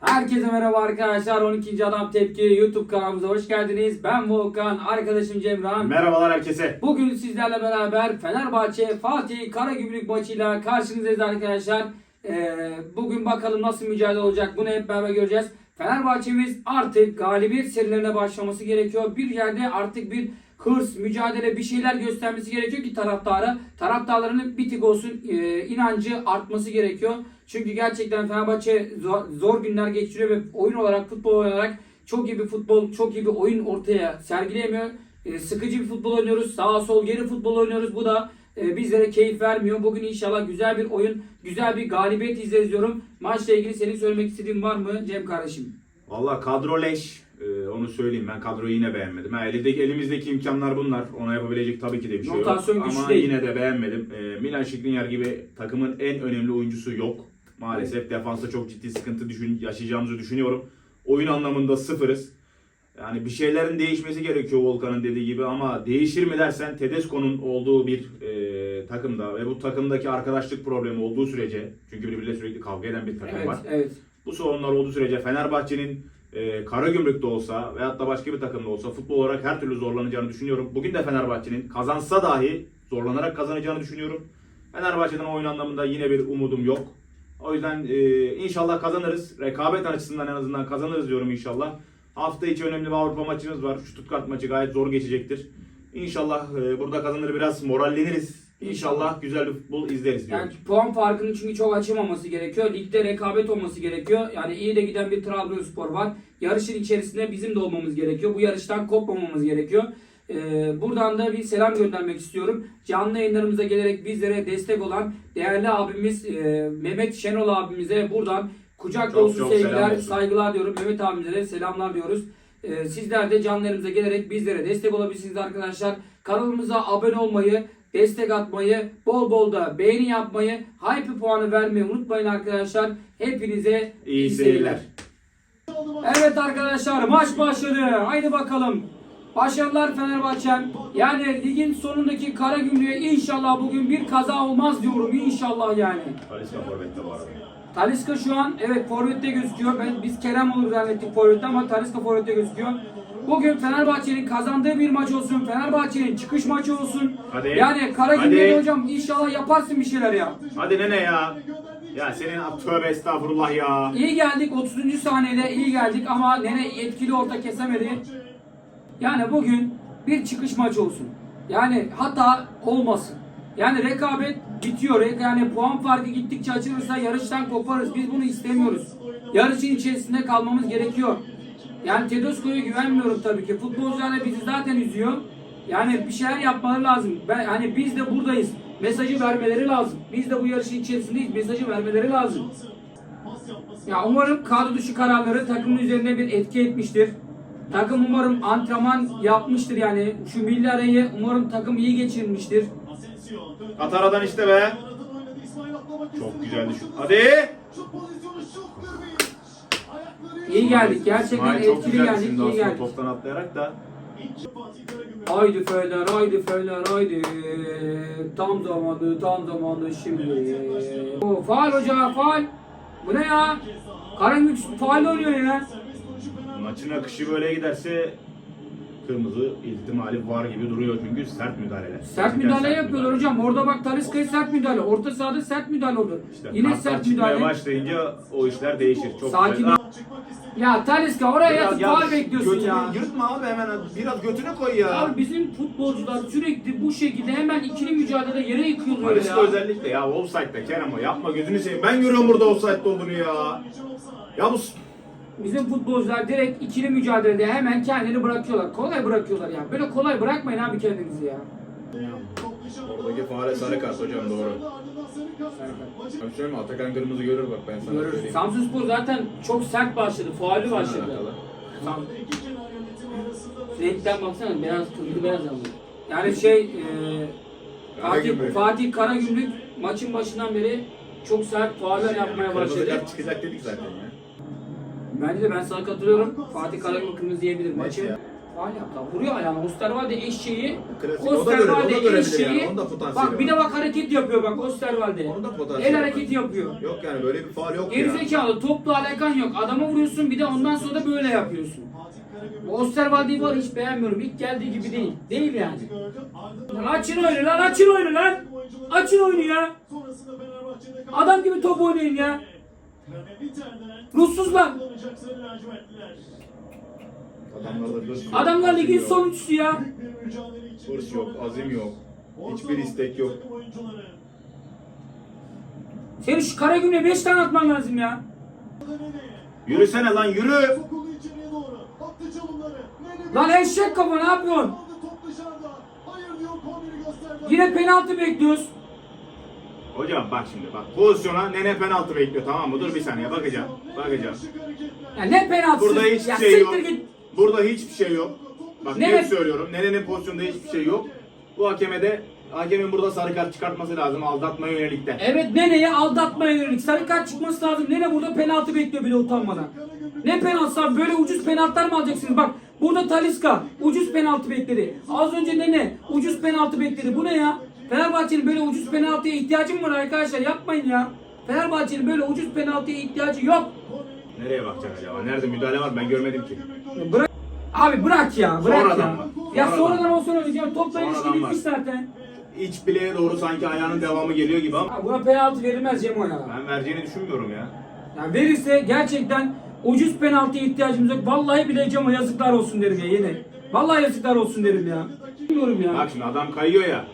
Herkese merhaba arkadaşlar. 12. Adam Tepki YouTube kanalımıza hoş geldiniz. Ben Volkan, arkadaşım Cemran. Merhabalar herkese. Bugün sizlerle beraber Fenerbahçe Fatih Karagümrük maçıyla karşınızdayız arkadaşlar. Ee, bugün bakalım nasıl mücadele olacak bunu hep beraber göreceğiz. Fenerbahçe'miz artık galibiyet serilerine başlaması gerekiyor. Bir yerde artık bir hırs, mücadele bir şeyler göstermesi gerekiyor ki taraftara. Taraftarlarının bir tık olsun e, inancı artması gerekiyor. Çünkü gerçekten Fenerbahçe zor, zor günler geçiriyor ve oyun olarak, futbol olarak çok iyi bir futbol, çok iyi bir oyun ortaya sergileyemiyor. E, sıkıcı bir futbol oynuyoruz. Sağa sol geri futbol oynuyoruz. Bu da e, bizlere keyif vermiyor. Bugün inşallah güzel bir oyun, güzel bir galibiyet izleriz diyorum. Maçla ilgili senin söylemek istediğin var mı Cem kardeşim? Valla kadro leş. Ee, onu söyleyeyim ben kadroyu yine beğenmedim. Ha, elindeki, elimizdeki imkanlar bunlar. Ona yapabilecek tabii ki de bir şey Rotasyon yok. güçlü Ama değil. yine de beğenmedim. Ee, Milan Skriniar gibi takımın en önemli oyuncusu yok. Maalesef defansta çok ciddi sıkıntı düşün, yaşayacağımızı düşünüyorum. Oyun anlamında sıfırız. Yani bir şeylerin değişmesi gerekiyor Volkan'ın dediği gibi ama değişir mi dersen Tedesco'nun olduğu bir e, takımda ve bu takımdaki arkadaşlık problemi olduğu sürece çünkü birbiriyle sürekli kavga eden bir takım Evet, var. evet. Bu sorunlar olduğu sürece Fenerbahçe'nin e, Karagümrük'te olsa veyahut da başka bir takımda olsa futbol olarak her türlü zorlanacağını düşünüyorum. Bugün de Fenerbahçe'nin kazansa dahi zorlanarak kazanacağını düşünüyorum. Fenerbahçe'den oyun anlamında yine bir umudum yok. O yüzden e, inşallah kazanırız. Rekabet açısından en azından kazanırız diyorum inşallah. Hafta içi önemli bir Avrupa maçımız var. Stuttgart maçı gayet zor geçecektir. İnşallah e, burada kazanır biraz moralleniriz. İnşallah güzel bir futbol izleriz diyorum. Yani puan farkını çünkü çok açılmaması gerekiyor. Ligde rekabet olması gerekiyor. Yani iyi de giden bir Trabzonspor var. Yarışın içerisinde bizim de olmamız gerekiyor. Bu yarıştan kopmamamız gerekiyor. Ee, buradan da bir selam göndermek istiyorum. Canlı yayınlarımıza gelerek bizlere destek olan değerli abimiz e, Mehmet Şenol abimize buradan kucak Çok dolusu çok sevgiler, saygılar diyorum. Mehmet abimize de selamlar diyoruz. Ee, sizler de canlı yayınımıza gelerek bizlere destek olabilirsiniz arkadaşlar. Kanalımıza abone olmayı, destek atmayı, bol bol da beğeni yapmayı, hype puanı vermeyi unutmayın arkadaşlar. Hepinize İyi seyirler. Evet arkadaşlar maç başladı. Haydi bakalım. Başarılar Fenerbahçe'm. Yani ligin sonundaki Karagümrük'e inşallah bugün bir kaza olmaz diyorum. İnşallah yani. Talisca forvette arada. Taliska şu an evet forvette gözüküyor. Ben, biz Kerem olur zannettik forvette ama Taliska forvette gözüküyor. Bugün Fenerbahçe'nin kazandığı bir maç olsun. Fenerbahçe'nin çıkış maçı olsun. Hadi. Yani Karagümrük'e Hadi. hocam inşallah yaparsın bir şeyler ya. Hadi nene ya. Ya senin tövbe estağfurullah ya. İyi geldik 30. saniyede iyi geldik ama Nene etkili orta kesemedi. Yani bugün bir çıkış maçı olsun. Yani hata olmasın. Yani rekabet bitiyor. Yani puan farkı gittikçe açılırsa yarıştan koparız. Biz bunu istemiyoruz. Yarışın içerisinde kalmamız gerekiyor. Yani Tedesco'ya güvenmiyorum tabii ki. Futbolcular da bizi zaten üzüyor. Yani bir şeyler yapmaları lazım. Ben hani biz de buradayız. Mesajı vermeleri lazım. Biz de bu yarışın içerisindeyiz. Mesajı vermeleri lazım. Ya umarım kadro dışı kararları takımın üzerine bir etki etmiştir. Takım umarım antrenman yapmıştır yani. Şu milli arayı umarım takım iyi geçirmiştir. At aradan işte be. Çok güzel düşün. Hadi. İyi geldik. Gerçekten İsmail çok etkili güzel geldik. düşündü iyi aslında geldik. toptan atlayarak da. Haydi Fener, haydi Fener, haydi. Tam zamanı, tam zamanı şimdi. O faal hoca, faal. Bu ne ya? Karagümrük faal oynuyor ya. Maçın akışı böyle giderse kırmızı ihtimali var gibi duruyor çünkü sert müdahaleler. Sert müdahale sert yapıyorlar müdahale. hocam. Orada bak Taliska'ya sert müdahale. Orta sahada sert müdahale oldu. İşte Yine sert müdahale. başlayınca o işler değişir. Çok Sakin güzel. ol. Ya Taliska oraya Biraz yatıp ya, faal bekliyorsun götünü ya. Yırtma abi hemen biraz götüne koy ya. Abi bizim futbolcular sürekli bu şekilde hemen ikili mücadelede yere yıkılıyor Talisca ya. özellikle ya offside'de Kerem o yapma gözünü seveyim. Ben görüyorum burada offside'de olduğunu ya. Ya bu Bizim futbolcular direkt ikili mücadelede hemen kendini bırakıyorlar. Kolay bırakıyorlar ya. Böyle kolay bırakmayın abi kendinizi ya. Oradaki fare sarı kart hocam doğru. Abi söyleme Atakan kırmızı görür bak ben sana Görürsün. söyleyeyim. Samsunspor zaten çok sert başladı. Faullü başladı. Alakalı. Sam Renkten baksana beyaz kırmızı beyaz aldı. Yani şey e, Fatih, Karagümrük. Fatih Karagümrük maçın başından beri çok sert fauller yapmaya Kırmızı başladı. kart çıkacak dedik zaten ya. Bence de ben sana katılıyorum. Fatih Karagümrük kırmızı yiyebilir maçı. Faal yaptı. Vuruyor ayağına. Osterwalde eşeği. Klasik, o da göre- o da Osterwalde görebilir eşeği. yani, onun da potansiyeli Bak bir de bak hareket yapıyor bak Osterwalde. Onun da potansiyeli El var. hareketi yapıyor. Yok yani böyle bir faal yok ya. Gerizekalı topla alakan yok. Adama vuruyorsun bir de ondan sonra da böyle yapıyorsun. Bu Osterwalde'yi var hiç beğenmiyorum. İlk geldiği gibi değil. Değil yani. Lan açın oyunu lan açın oyunu lan. Açın oyunu ya. Adam gibi top oynayın ya. Hırs yok. Adamlar azim ligin yok. sonuncusu ya. Hırs yok, azim yok. Hiçbir istek yok. Senin şu kara gümle 5 tane atman lazım ya. Yürüsene lan yürü. Lan eşek kafa ne yapıyorsun? Yine penaltı bekliyoruz. Hocam bak şimdi bak pozisyona nene penaltı bekliyor tamam mı? Dur bir saniye bakacağım. Bakacağım. Ya ne penaltısı? Burada hiçbir ya şey yok. git. Burada hiçbir şey yok. Bak Nene- net söylüyorum. Nenenin pozisyonda hiçbir şey yok. Bu hakeme de hakemin burada sarı kart çıkartması lazım aldatmaya yönelik de. Evet Nene'ye aldatmaya yönelik sarı kart çıkması lazım. Nene burada penaltı bekliyor bile utanmadan. Ne penaltısı abi? Böyle ucuz penaltılar mı alacaksınız? Bak burada Taliska ucuz penaltı bekledi. Az önce Nene ucuz penaltı bekledi. Bu ne ya? Fenerbahçe'nin böyle ucuz penaltıya ihtiyacı mı var arkadaşlar? Yapmayın ya. Fenerbahçe'nin böyle ucuz penaltıya ihtiyacı yok. Nereye bakacaksın acaba? Nerede müdahale var ben görmedim ki. Bırak. Abi bırak ya, bırak Sonradan ya. mı? Ya Sonradan. sonradan olsun öyle. Ya topla ilişki Sonradan bitmiş var. zaten. İç bileğe doğru sanki ayağının devamı geliyor gibi ama buna penaltı verilmez Cemo ya. ben vereceğini düşünmüyorum ya. Ya verirse gerçekten ucuz penaltıya ihtiyacımız yok. Vallahi bile Cemo yazıklar olsun derim ya yine. Vallahi yazıklar olsun derim ya. Bilmiyorum ya. Bak şimdi adam kayıyor ya.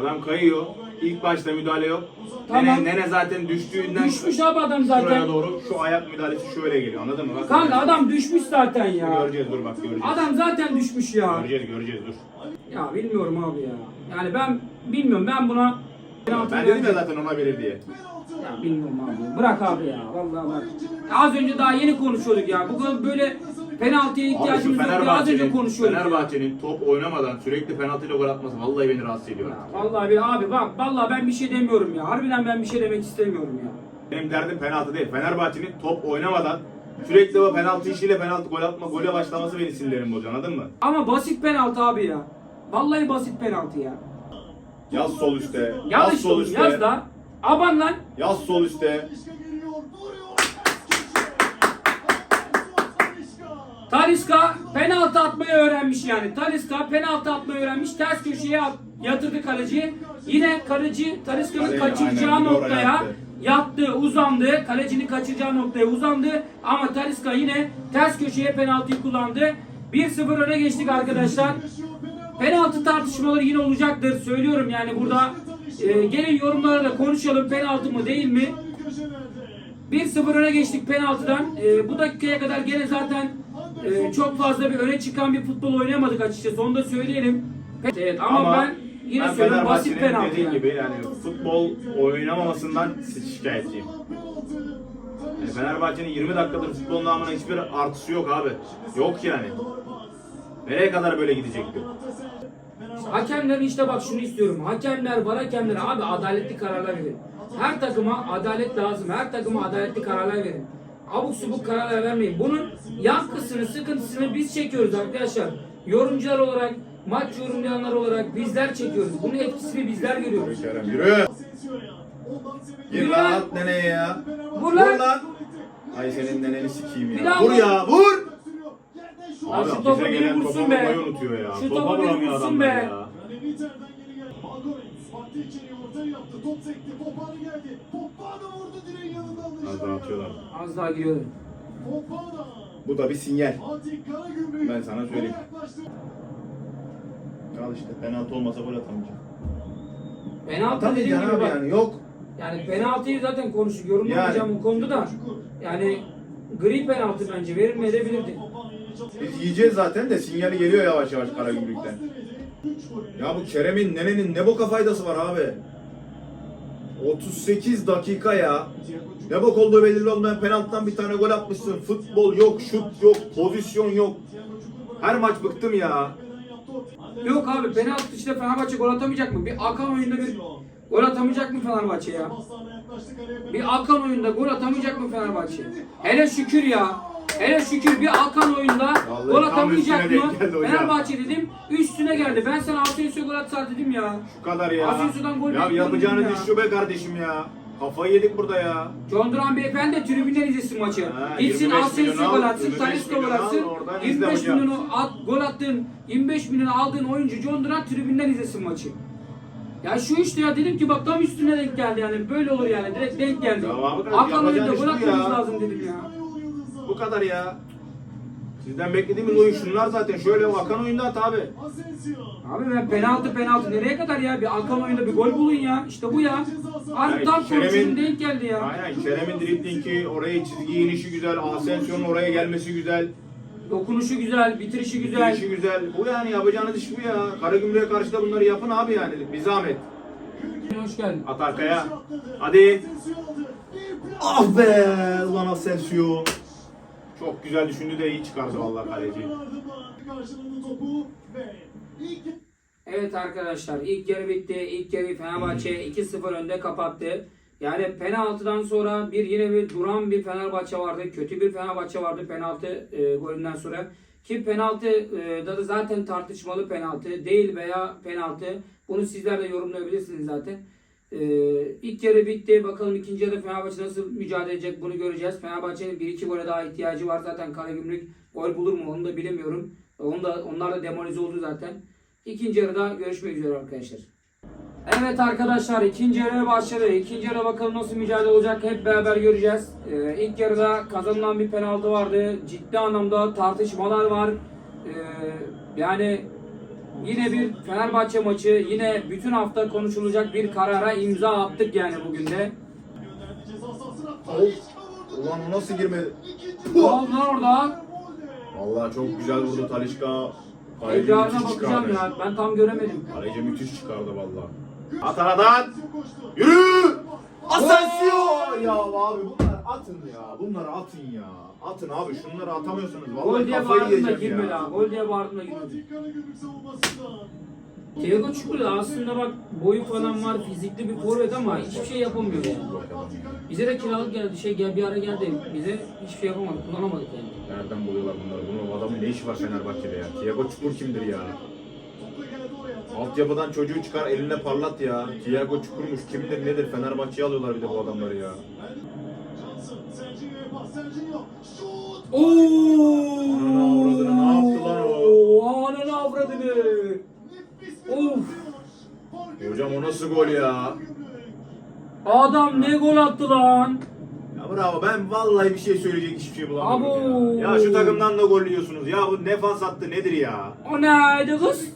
Adam kayıyor. İlk başta müdahale yok. Tamam. Nene, nene zaten düştüğünden Düşmüş abi adam şuraya zaten. doğru şu ayak müdahalesi şöyle geliyor anladın mı? Bak, Kanka adam düşmüş zaten ya. Göreceğiz dur bak göreceğiz. Adam zaten düşmüş ya. Göreceğiz göreceğiz dur. Ya bilmiyorum abi ya. Yani ben bilmiyorum ben buna penaltı Ben dedim ya vereceğim. zaten ona verir diye. Ya bilmiyorum abi. Bırak abi ya. Vallahi bak. Ya az önce daha yeni konuşuyorduk ya. Bu kadar böyle penaltıya ihtiyacımız yok az önce ya. Fenerbahçe'nin top oynamadan sürekli penaltıyla gol atması vallahi beni rahatsız ediyor. Vallahi bir abi bak vallahi ben bir şey demiyorum ya. Harbiden ben bir şey demek istemiyorum ya. Benim derdim penaltı değil. Fenerbahçe'nin top oynamadan sürekli o penaltı işiyle penaltı gol atma, gole başlaması beni sinirlerim bozuyor anladın mı? Ama basit penaltı abi ya. Vallahi basit penaltı ya. Yaz sol üstte, Yaz yaz işte sol üstte, yaz da. Aban lan. yaz sol üstte. Taliska penaltı atmayı öğrenmiş yani. Taliska penaltı atmayı öğrenmiş. Ters köşeye at, yatırdı kaleciyi. Yine kaleci Taliska'nın kaçıracağı aynen, noktaya yattı. yattı, uzandı. Kalecinin kaçıracağı noktaya uzandı. Ama Taliska yine ters köşeye penaltıyı kullandı. 1-0 öne geçtik arkadaşlar. Penaltı tartışmaları yine olacaktır. Söylüyorum yani burada e, gelin yorumlara da konuşalım. Penaltı mı değil mi? 1-0 öne geçtik penaltıdan. E, bu dakikaya kadar gene zaten e, çok fazla bir öne çıkan bir futbol oynayamadık açıkçası. Onu da söyleyelim. Evet ama, ben yine ben söylüyorum basit penaltı. dediğim yani. gibi yani futbol oynamamasından şikayetçiyim. Yani Fenerbahçe'nin 20 dakikadır futbol namına hiçbir artısı yok abi. Yok yani. Nereye kadar böyle gidecekti? Hakemlerin işte bak şunu istiyorum. Hakemler, var hakemler abi adaletli kararlar verin. Her takıma adalet lazım. Her takıma adaletli kararlar verin. Abuk subuk kararlar vermeyin. Bunun yankısını, sıkıntısını biz çekiyoruz arkadaşlar. Yorumcular olarak, maç yorumlayanlar olarak bizler çekiyoruz. Bunun etkisini bizler görüyoruz. Kerem yürü. Gir lan at neneye ya. Vur lan. Ay senin neneni sikeyim Bir ya. daha Vur vur. ya vur. Abi şu topu bize biri gelen vursun topa be. vurmayı unutuyor ya. Şu Topa topu biri vuramıyor vursun adamlar be. ya. Az daha atıyorlar. Az daha giriyor. Bu da bir sinyal. Ben sana söyleyeyim. Al işte penaltı olmasa gol atamayacak. Penaltı dediğim gibi abi bak. yani yok. Yani penaltıyı zaten konuştuk. Yorumlamayacağım Yani. bu konuda da. Yani gri penaltı bence verilmeyebilirdi. Biz yiyeceğiz zaten de sinyali geliyor yavaş yavaş Karagümrük'ten. Ya bu Kerem'in nenenin ne boka faydası var abi? 38 dakika ya. Ne bok olduğu belirli olmayan penaltıdan bir tane gol atmışsın. Futbol yok, şut yok, pozisyon yok. Her maç bıktım ya. Yok abi penaltı işte Fenerbahçe gol atamayacak mı? Bir akan oyunda bir gol atamayacak mı Fenerbahçe ya? Bir akan oyunda gol atamayacak mı Fenerbahçe? Hele şükür ya. Hele şükür bir Alkan oyunda Vallahi gol tam atamayacak mı? Fenerbahçe dedim üstüne geldi. Ben sana Asensio gol atsa dedim ya. Bu kadar ya. Asensio'dan gol Ya yapacağınız ya. şu be kardeşim ya. Kafayı yedik burada ya. John Duran beyefendi de tribünden izlesin maçı. Ha, Gitsin 25 Asensio milyon gol al, atsın, 25 Talisca gol milyon al, atsın. oradan izle 25 hocam. milyonu at, gol attığın, 25 milyonu aldığın oyuncu John Duran tribünden izlesin maçı. Ya şu işte ya dedim ki bak tam üstüne denk geldi yani böyle olur yani direkt denk geldi. Ya abi, Hakan oyunda gol ya. atmamız lazım dedim ya. Bu kadar ya. Sizden beklediğimiz oyun şunlar zaten. Şöyle akan oyunda at abi. Abi ben penaltı penaltı nereye kadar ya? Bir Hakan oyunda bir gol bulun ya. İşte bu ya. Abi tam Kerem'in- denk geldi ya. Aynen. Kerem'in driblingi, oraya çizgi inişi güzel. Asensio'nun oraya gelmesi güzel. Dokunuşu güzel, bitirişi güzel. İşi güzel. Bu yani yapacağınız iş bu ya. Karagümrük'e karşı da bunları yapın abi yani. Bir zahmet. Hoş geldin. At arkaya. Hadi. Ah be! Ulan Asensio. Çok güzel düşündü de iyi çıkardı vallahi kaleci. Evet arkadaşlar ilk yarı bitti. İlk yarıyı Fenerbahçe 2-0 önde kapattı. Yani penaltıdan sonra bir yine bir duran bir Fenerbahçe vardı. Kötü bir Fenerbahçe vardı penaltı e, golünden sonra. Ki penaltı e, da zaten tartışmalı penaltı değil veya penaltı. Bunu sizler de yorumlayabilirsiniz zaten. E, ilk yarı bitti. Bakalım ikinci yarıda Fenerbahçe nasıl mücadele edecek bunu göreceğiz. Fenerbahçe'nin 1-2 gole daha ihtiyacı var. Zaten Karagümrük gol bulur mu onu da bilemiyorum. Onu da, onlar da demoralize oldu zaten. İkinci yarıda görüşmek üzere arkadaşlar. Evet arkadaşlar ikinci yarıya başladı. İkinci yarıda bakalım nasıl mücadele olacak hep beraber göreceğiz. Ee, ilk yarıda kazanılan bir penaltı vardı. Ciddi anlamda tartışmalar var. Ee, yani yine bir Fenerbahçe maçı yine bütün hafta konuşulacak bir karara imza attık yani bugün de. Ulan o nasıl girmedi? Ne oldu lan orada? Vallahi çok güzel vurdu Talişka. Kaleci Tekrarına müthiş bakacağım çıkardı. ya. Ben tam göremedim. Kaleci müthiş çıkardı vallahi. At aradan. Yürü! Asensio! Ya abi bunlar atın ya. Bunları atın ya. Atın abi şunları atamıyorsunuz. Gol Vallahi diye kafayı bağırdım da yiyeceğim girmedi ya. Gol diye bağırdım da girmedi. Fatih Karagümrük savunmasında. Aslında bak boyu falan var, fizikli bir forvet ama hiçbir şey yapamıyor yani. Bize de kiralık geldi, şey gel bir ara geldi. Bize hiçbir şey yapamadık, kullanamadık yani. Nereden buluyorlar bunları? Bunun adamın ne işi var Fenerbahçe'de ya? Thiago Çukur kimdir ya? Topla geldi oraya. Altyapıdan çocuğu çıkar eline parlat ya. Thiago Çukur'muş kimdir nedir? Fenerbahçe'ye alıyorlar bir de bu adamları ya. Ananı avradını, ne yaptı lan o? Ananı avradını! Nefis bir Of! Fark Hocam o nasıl gol ya? Adam ne gol attı lan! Ya bravo ben vallahi bir şey söyleyecek hiçbir şey bulamadım Abo. ya. Ya şu takımdan da gol yiyorsunuz. Ya bu nefas attı nedir ya? O neydi kız?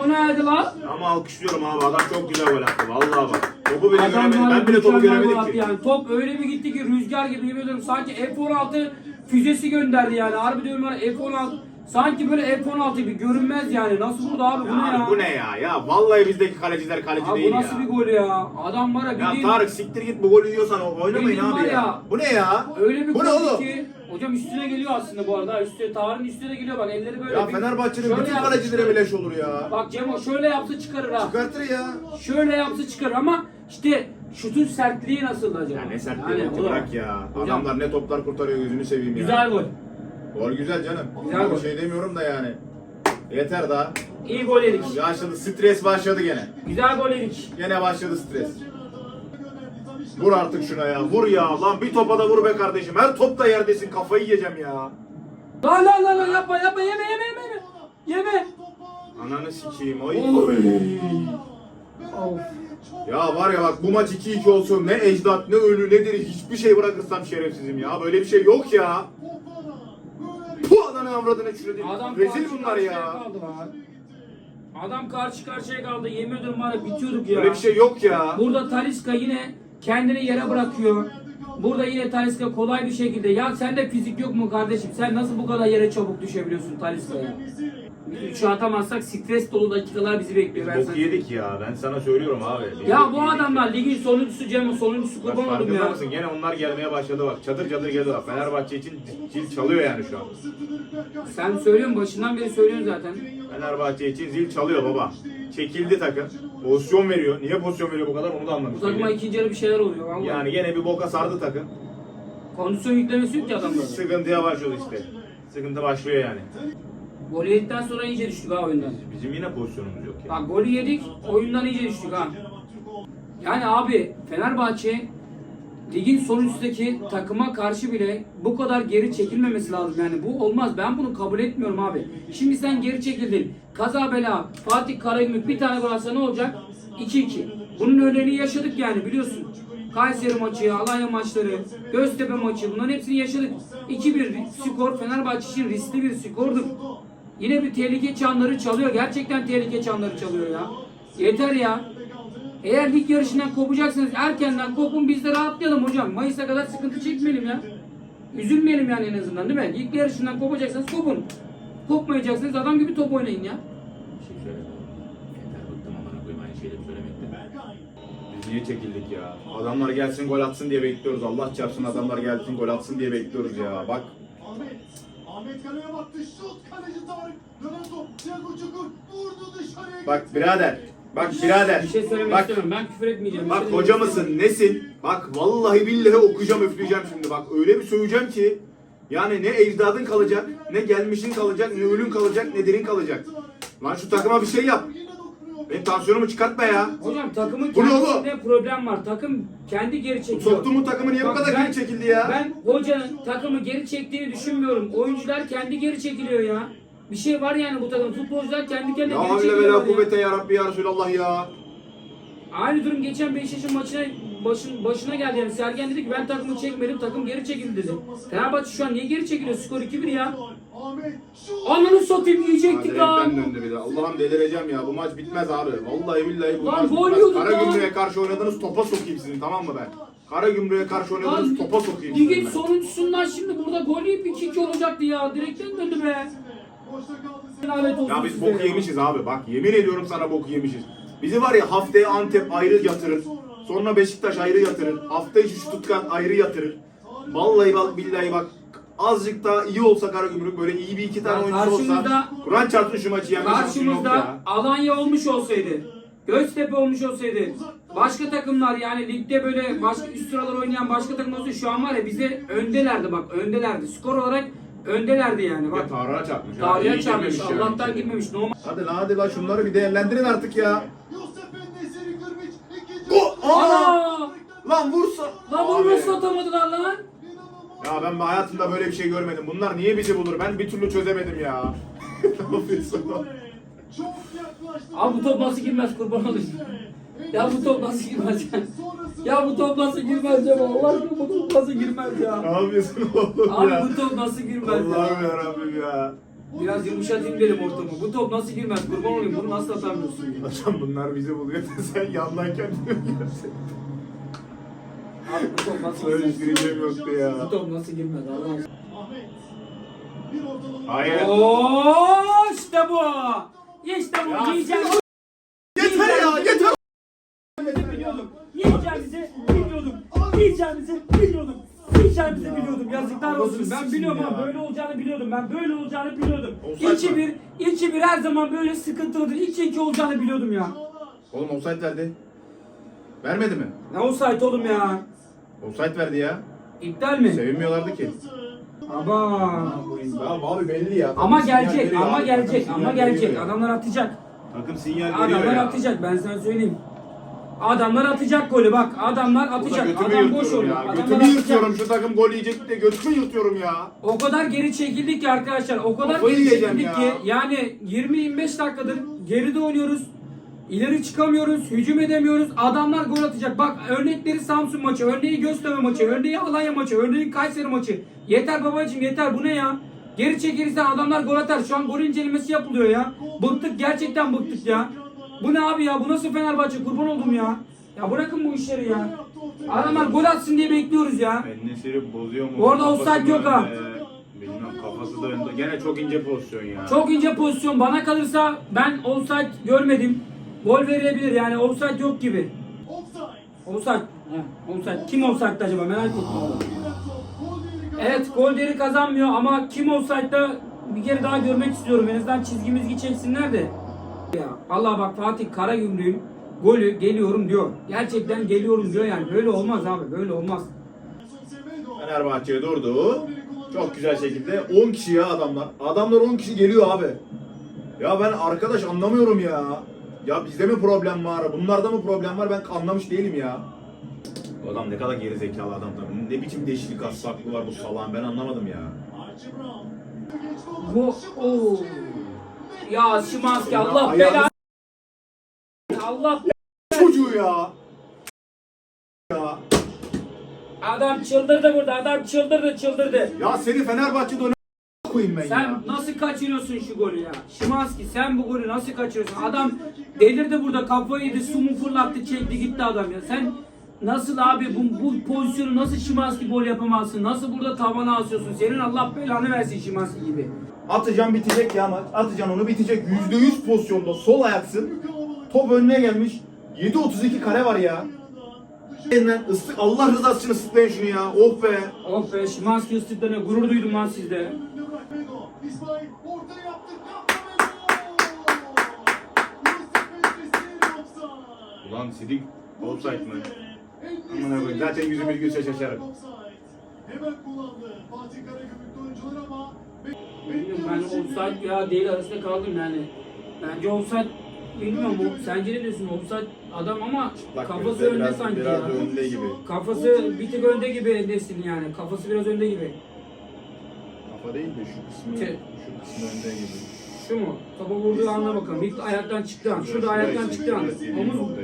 O neydi lan? Ama alkışlıyorum abi adam çok güzel gol attı. Vallahi bak. Topu bile Adam göremedim. ya, Ben bile topu göremedim ki. Yani. Top öyle bir gitti ki rüzgar gibi yemin ediyorum sanki F-16 füzesi gönderdi yani. Harbi diyorum bana F-16 sanki böyle F-16 gibi görünmez yani. Nasıl vurdu abi bu ne Ya ya? bu ne ya? Ya vallahi bizdeki kaleciler kaleci Abi değil bu nasıl ya. bir gol ya? Adam var ya Ya bildiğin Tarık siktir git bu golü yiyorsan oynamayın abi ya. ya. Bu ne ya? öyle bir Bu gol oğlum? ki hocam üstüne geliyor aslında bu arada. Üstüne Tarık'ın üstüne geliyor bak elleri böyle. Ya bir- Fenerbahçe'nin bütün kalecilere beleş olur ya. Bak Cemo şöyle yapsa çıkarır ha. Çıkartır ya. Şöyle yapsa çıkarır ama işte şutun sertliği nasıl acaba? Ya ne sertliği Yani yani, bırak ya. Hocam. Adamlar ne toplar kurtarıyor gözünü seveyim ya. Güzel gol. Gol güzel canım. Güzel gol. Şey demiyorum da yani. Yeter daha. İyi gol yedik. Başladı stres başladı gene. Güzel gol yedik. Gene başladı stres. Vur artık şuna ya. Vur ya. Lan bir topa da vur be kardeşim. Her topta yerdesin. Kafayı yiyeceğim ya. Lan lan lan lan yapma yapma yeme yeme yeme yeme. Yeme. Ananı sikeyim. Oy. Of. Ya var ya bak bu maç 2-2 olsun ne ecdat ne ölü nedir hiçbir şey bırakırsam şerefsizim ya. Böyle bir şey yok ya. Bu ananı avradını çürüdü. Adam Rezil karşı bunlar karşıya ya. kaldı lan. Adam karşı karşıya kaldı. Yemin ediyorum var ya bitiyorduk ya. Böyle bir şey yok ya. Burada Taliska yine kendini yere bırakıyor. Burada yine Taliska kolay bir şekilde. Ya sende fizik yok mu kardeşim? Sen nasıl bu kadar yere çabuk düşebiliyorsun Taliska'ya? Üçü atamazsak stres dolu dakikalar bizi bekliyor. Ben Bok sana- yedik ya. Ben sana söylüyorum abi. Biz Ya bu adamlar ligin sonuncusu Cem sonuncusu Bak kurban oldum farkında ya. mısın? Gene onlar gelmeye başladı bak. Çadır çadır geliyorlar. Fenerbahçe için zil çalıyor yani şu an. Sen söylüyorsun başından beri söylüyorsun zaten. Fenerbahçe için zil çalıyor baba. Çekildi takım. Pozisyon veriyor. Niye pozisyon veriyor bu kadar onu da Bu anlamış takıma ikinci yarı bir şeyler oluyor vallahi. Yani gene bir boka sardı takım. Kondisyon yüklemesi yok ki adamlarda. Sıkıntıya başlıyor işte. Sıkıntı başlıyor yani. Gol yedikten sonra iyice düştük ha oyundan. Bizim yine pozisyonumuz yok ya. Bak golü yedik, oyundan iyice düştük ha. Yani abi Fenerbahçe ligin son üstteki takıma karşı bile bu kadar geri çekilmemesi lazım. Yani bu olmaz. Ben bunu kabul etmiyorum abi. Şimdi sen geri çekildin. Kaza bela Fatih Karagümrük bir tane gol atsa ne olacak? 2-2. Bunun örneğini yaşadık yani biliyorsun. Kayseri maçı, Alanya maçları, Göztepe maçı bunların hepsini yaşadık. 2-1 skor Fenerbahçe için riskli bir skordur. Yine bir tehlike çanları çalıyor. Gerçekten tehlike çanları çalıyor ya. Yeter ya. Eğer lig yarışından kopacaksınız erkenden kopun biz de rahatlayalım hocam. Mayıs'a kadar sıkıntı çekmeyelim ya. Üzülmeyelim yani en azından değil mi? Lig yarışından kopacaksanız kopun. Kopmayacaksınız adam gibi top oynayın ya. Bir şey söyle. Yeter bıktım amına aynı şeyleri söylemekten. Biz niye çekildik ya? Adamlar gelsin gol atsın diye bekliyoruz. Allah çarpsın adamlar gelsin gol atsın diye bekliyoruz ya. Bak Ahmet. Ahmet kaleye baktı. Şut kaleci Tarık. Dönen top. Thiago Çukur. Vurdu dışarıya. bak birader. Bak birader. Bir şey söylemek Bak istemiyorum. Ben küfür etmeyeceğim. Bak şey hoca demek mısın nesin? Bak vallahi billahi okuyacağım üfleyeceğim şimdi bak öyle bir söyleyeceğim ki yani ne ecdadın kalacak ne gelmişin kalacak ne ölün kalacak ne dirin kalacak. Lan şu takıma bir şey yap. Benim tansiyonumu çıkartma ya. Hocam takımın Bu ne kendisinde problem var. Takım kendi geri çekiyor. Soktuğumun takımı niye bu Bak kadar ben- geri çekildi ya? Ben hocanın takımı geri çektiğini düşünmüyorum. Oyuncular kendi geri çekiliyor ya. Bir şey var yani bu takım. Futbolcular kendi kendine Ya havle ve la kuvvete ya Rabbi ya Resulallah ya. Aynı durum geçen Beşiktaş'ın maçına başın, başına geldi yani. Sergen dedi ki ben takımı çekmedim, takım geri çekildi dedi. Fenerbahçe şu an niye geri çekiliyor? Skor 2-1 ya. Ananı satayım yiyecektik ha. renkten döndü bir de. Allah'ım delireceğim ya. Bu maç bitmez abi. Vallahi billahi bu Lan maç gol bitmez. yiyorduk Karagümrük'e karşı oynadığınız topa sokayım sizin tamam mı ben? Karagümrük'e karşı oynadığınız Lan topa sokayım ligin sizin ben. sonuncusundan şimdi burada gol yiyip 2-2 olacaktı ya. Direkten döndü be. Ya biz boku yemişiz abi. Bak yemin ediyorum sana boku yemişiz. Bizi var ya haftaya Antep ayrı yatırır. Sonra Beşiktaş ayrı yatırır. Hafta içi Stuttgart ayrı yatırır. Vallahi bak billahi bak azıcık daha iyi olsa Karagümrük böyle iyi bir iki tane oyuncu olsa karşımızda- Kur'an çarpsın şu maçı şansın yok Karşımızda ya. Alanya olmuş olsaydı, Göztepe olmuş olsaydı, başka takımlar yani ligde böyle başka üst sıralar oynayan başka takım olsaydı şu an var ya bize öndelerdi bak öndelerdi. Skor olarak öndelerdi yani Ya bak. Tarık'a çarpmış. ha, Tarihe iyi çarpmış. girmemiş yani. Allah'tan girmemiş. Normal. Hadi lan hadi lan şunları bir değerlendirin artık ya. Yusuf Endesiri Kırbiç. ikinci O- gol. Ana! Lan vursa. Lan bunu Abi. nasıl atamadılar lan? Ya ben hayatımda böyle bir şey görmedim. Bunlar niye bizi bulur? Ben bir türlü çözemedim ya. ne yapıyorsun lan? Çok yaklaştı. Abi bu top nasıl girmez kurban olayım. Ya bu top nasıl girmez ya? Ya bu top nasıl girmez ya? Allah aşkına bu top nasıl girmez Ne ya? yapıyorsun oğlum Abi ya? bu top nasıl girmez Allah'ım ya? yarabbim ya. Biraz yumuşatayım dedim ortamı. Bu top nasıl girmez kurban olayım? Bunu nasıl atamıyorsun ya? Hocam bunlar bizi buluyor da sen yandan kendini görsen. Abi bu top nasıl Böyle girmez? gireceğim yoktu ya. Bu top nasıl girmez Allah aşkına? Ahmet. Bir ortalama. Hayır. Oo işte bu. İşte bu. Yiyeceğim. Biliyordum. Yiyeceğimizi biliyordum. Yiyeceğimizi biliyordum. Yazıklar olsun. Ben biliyorum ama böyle olacağını biliyordum. Ben böyle olacağını biliyordum. Offside 2-1, 2-1 her zaman böyle sıkıntılıdır. 2-2 olacağını biliyordum ya. Oğlum offside verdi. Vermedi mi? Ne offside oğlum ya? Offside verdi ya. İptal mi? Sevinmiyorlardı ki. Aba. Tamam abi belli ya. Ama gelecek, ama abi, gelecek, takım ama gelecek. ya. Adamlar atacak. Takım sinyal veriyor Adamlar ya. atacak ben sana söyleyeyim. Adamlar atacak golü bak. Adamlar atacak. götümü Adam boş yırtıyorum olur. ya. Adamlar Götümü atacak. yırtıyorum. Şu takım gol yiyecek diye götümü yırtıyorum ya. O kadar geri çekildik ki arkadaşlar. O kadar Kafayı geri yiyeceğim çekildik ya. ki yani 20-25 dakikadır geride oynuyoruz. İleri çıkamıyoruz, hücum edemiyoruz. Adamlar gol atacak. Bak örnekleri Samsun maçı, örneği Göztepe maçı, örneği Alanya maçı, örneği Kayseri maçı. Yeter babacığım yeter bu ne ya? Geri çekilirsen adamlar gol atar. Şu an gol incelemesi yapılıyor ya. Bıktık gerçekten bıktık ya. Bu ne abi ya? Bu nasıl Fenerbahçe? Kurban oldum ya. Ya bırakın bu işleri ya. Adamlar gol atsın diye bekliyoruz ya. Ennesiri bozuyor mu? Bu arada Kafası offside yok ha. önde? Bilmem kafası da önde. Gene çok ince pozisyon ya. Çok ince pozisyon. Bana kalırsa ben offside görmedim. Gol verilebilir yani offside yok gibi. Offside. Heh, offside. Kim offside'da acaba merak ettim. Evet gol değeri kazanmıyor ama kim offside'da bir kere daha görmek istiyorum. En azından çizgimizi çeksinler de. Ya Allah bak Fatih Karagümrük'ün golü geliyorum diyor. Gerçekten geliyorum diyor yani. Böyle olmaz abi. Böyle olmaz. Fenerbahçe durdu. Çok güzel şekilde 10 kişi ya adamlar. Adamlar 10 kişi geliyor abi. Ya ben arkadaş anlamıyorum ya. Ya bizde mi problem var? Bunlarda mı problem var? Ben anlamış değilim ya. Bu adam ne kadar geri zekalı adam tabii. Ne biçim deşilik hastalığı var bu salağın ben anlamadım ya. Bu o ya Şimanski Allah Ayağını belanı Allah Çocuğu ya. Ya. adam çıldırdı burada adam çıldırdı çıldırdı. Ya seni Fenerbahçe'de oyna koyayım ben Sen ya. nasıl kaçırıyorsun şu golü ya? Şimanski sen bu golü nasıl kaçırıyorsun? Adam delirdi burada kafayı yedi su mu fırlattı çekti gitti adam ya. Sen nasıl abi bu, bu pozisyonu nasıl Şimanski gol yapamazsın? Nasıl burada tavana asıyorsun? Senin Allah belanı versin Şimanski gibi. Atacan bitecek ya maç. Atacan onu bitecek. %100 pozisyonda sol ayaksın. Top önüne gelmiş. 7.32 kare var ya. Elinden ıslık Allah rızası için ıslıklayın şunu ya. Oh be. Of be Şimanski ıslıklarına gurur duydum lan sizde. Ulan Sidik offside mı? Aman abi, zaten yüzümüz gülse şaşarım. Hemen kullandı. Fatih Karagümrük'te oyuncular ama Ben offside ya değil arasında kaldım yani. Bence offside bilmiyorum o, sence ne diyorsun offside adam ama Bak kafası önde biraz, sanki biraz ya. önde gibi. Kafası bir tık önde gibi Endesin yani. Kafası biraz önde gibi. Kafa değil de şu kısmı, Şey- şu kısmı önde gibi. Şu mu? Topa vurduğu anda bakalım. İlk ayaktan çıktı an. Şurada ayaktan çıktı an. Omuz mu? De.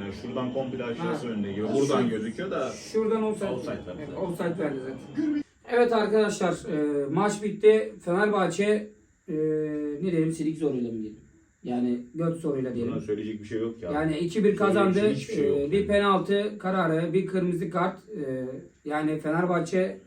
Yani şuradan komple aşağısı Ha. önde gibi. Buradan gözüküyor da Şuradan offside. Offside tabii. Evet, offside verdi zaten. Evet arkadaşlar e, maç bitti. Fenerbahçe e, ne diyelim silik zoruyla mı diyelim? Yani göt zoruyla diyelim. buna söyleyecek bir şey yok ya. Yani 2-1 kazandı. Şey yok. Ee, bir penaltı kararı, bir kırmızı kart. Ee, yani Fenerbahçe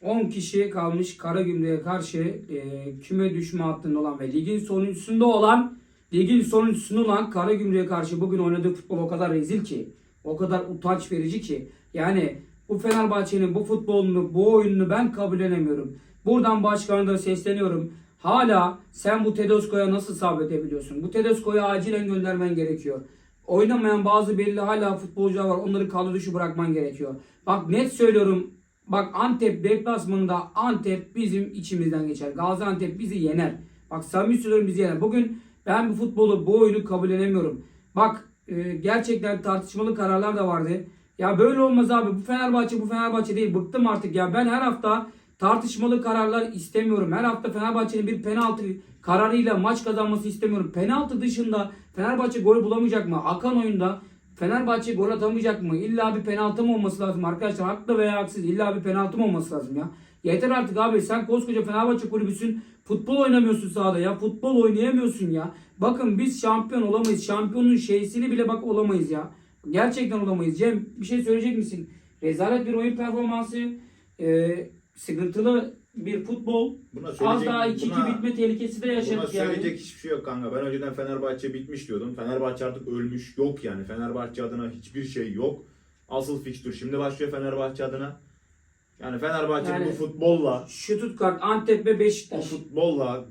10 kişi kalmış Karagümrük'e karşı e, küme düşme hattında olan ve ligin sonuncusunda olan ligin sonuncusunda olan Karagümrük'e karşı bugün oynadığı futbol o kadar rezil ki, o kadar utanç verici ki. Yani bu Fenerbahçe'nin bu futbolunu, bu oyununu ben kabullenemiyorum. Buradan başkanına sesleniyorum. Hala sen bu Tedesco'ya nasıl sabredebiliyorsun? Bu Tedesco'ya acilen göndermen gerekiyor. Oynamayan bazı belli hala futbolcular var. Onları kadro dışı bırakman gerekiyor. Bak net söylüyorum. Bak Antep deplasmanında Antep bizim içimizden geçer. Gaziantep bizi yener. Bak samimi söylüyorum bizi yener. Bugün ben bu futbolu, bu oyunu kabullenemiyorum. Bak e, gerçekten tartışmalı kararlar da vardı. Ya böyle olmaz abi. Bu Fenerbahçe bu Fenerbahçe değil. Bıktım artık ya. Ben her hafta tartışmalı kararlar istemiyorum. Her hafta Fenerbahçe'nin bir penaltı kararıyla maç kazanması istemiyorum. Penaltı dışında Fenerbahçe gol bulamayacak mı? Akan oyunda Fenerbahçe gol atamayacak mı? İlla bir penaltı mı olması lazım arkadaşlar? Haklı veya haksız illa bir penaltı mı olması lazım ya? Yeter artık abi sen koskoca Fenerbahçe kulübüsün. Futbol oynamıyorsun sahada ya. Futbol oynayamıyorsun ya. Bakın biz şampiyon olamayız. Şampiyonun şeysini bile bak olamayız ya. Gerçekten olamayız. Cem bir şey söyleyecek misin? Rezalet bir oyun performansı. Ee, sıkıntılı bir futbol. Buna Az daha 2-2 buna- bitme tehlikesi de Buna yaşadık yani. söyleyecek hiçbir şey yok kanka. Ben önceden Fenerbahçe bitmiş diyordum. Fenerbahçe artık ölmüş. Yok yani. Fenerbahçe adına hiçbir şey yok. Asıl fikstür şimdi başlıyor Fenerbahçe adına. Yani Fenerbahçe'nin Yani- bu futbolla Stuttgart, Antep ve Beşiktaş. futbolla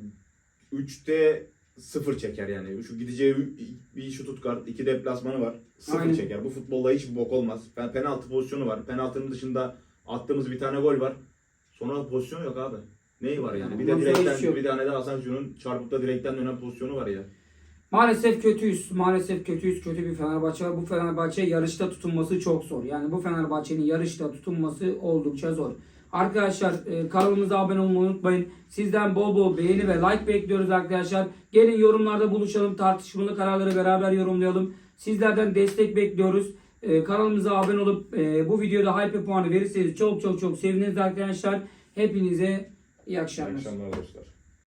3'te 0 çeker yani. Şu gideceği bir Stuttgart, iki deplasmanı var. 0 Aynen. çeker. Bu futbolla hiç bok olmaz. Pen- Penaltı pozisyonu var. Penaltının dışında attığımız bir tane gol var. Sonra pozisyon yok abi. Neyi var yani? Bir de hiç direkten yok. bir tane de Asensio'nun çarpıp da direkten dönen pozisyonu var ya. Maalesef kötüyüz. Maalesef kötüyüz. Kötü bir Fenerbahçe var. Bu Fenerbahçe yarışta tutunması çok zor. Yani bu Fenerbahçe'nin yarışta tutunması oldukça zor. Arkadaşlar e, kanalımıza abone olmayı unutmayın. Sizden bol bol beğeni ve like bekliyoruz arkadaşlar. Gelin yorumlarda buluşalım. Tartışmalı kararları beraber yorumlayalım. Sizlerden destek bekliyoruz. E, kanalımıza abone olup e, bu videoda hype puanı verirseniz çok çok çok seviniriz arkadaşlar. Hepinize iyi İyi akşamlar. akşamlar dostlar.